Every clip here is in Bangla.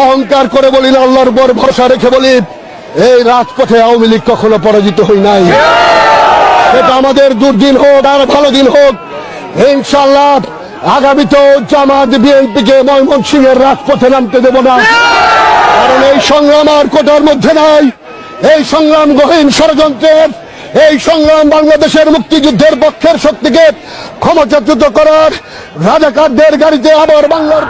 অহংকার করে বলি না আল্লাহর উপর ভরসা রেখে বলি, এই রাজপথে আওয়ামী লীগ কখনো পরাজিত হই নাই। এটা আমাদের দুর্দিন হোক, আর ভালো দিন হোক। ইনশাল্লাহ আগামীতেও জামাত বিএনপিকে ময়মনসিংহের রাজপথে নামতে দেব না। কারণ এই সংগ্রাম আর কোটার মধ্যে নাই। এই সংগ্রাম গহীন ষড়যন্ত্রের, এই সংগ্রাম বাংলাদেশের মুক্তিযুদ্ধের পক্ষের শক্তিকে ক্ষমতাচ্যুত করার রাজাকারদের গাড়িতে আবার বাংলার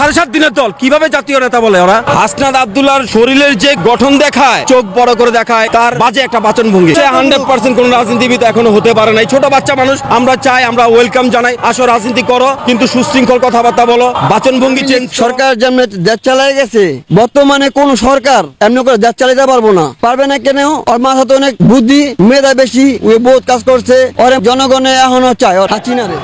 সাড়ে সাত দিনের দল। কীভাবে জাতীয় নেতা বলে ওরা? হাসনাদ আব্দুল্লাহর শরীরের যে গঠন দেখায়, চোখ বড় করে দেখায়, তার বাজে একটা বাচন ভঙ্গি সে হান্ড্রেড পার্সেন্ট কোন রাজনীতিবিদ এখনও হতে পারে নাই। ছোট বাচ্চা মানুষ, আমরা চাই, আমরা ওয়েলকাম জানাই, আসো রাজনীতি করো, কিন্তু সুশৃঙ্খল কথাবার্তা বলো। বাচন ভঙ্গি চেঞ্জ সরকার যেমন দেশ চালাই গেছে, বর্তমানে কোন সরকার এমনি করে দেশ চালাতে পারব না। পারবে না কেন? ওর মাথাতে অনেক বুদ্ধি মেধা বেশি ওই বহুত কাজ করছে। ওর জনগণে এখনও চায়, ওর হাসিনা রে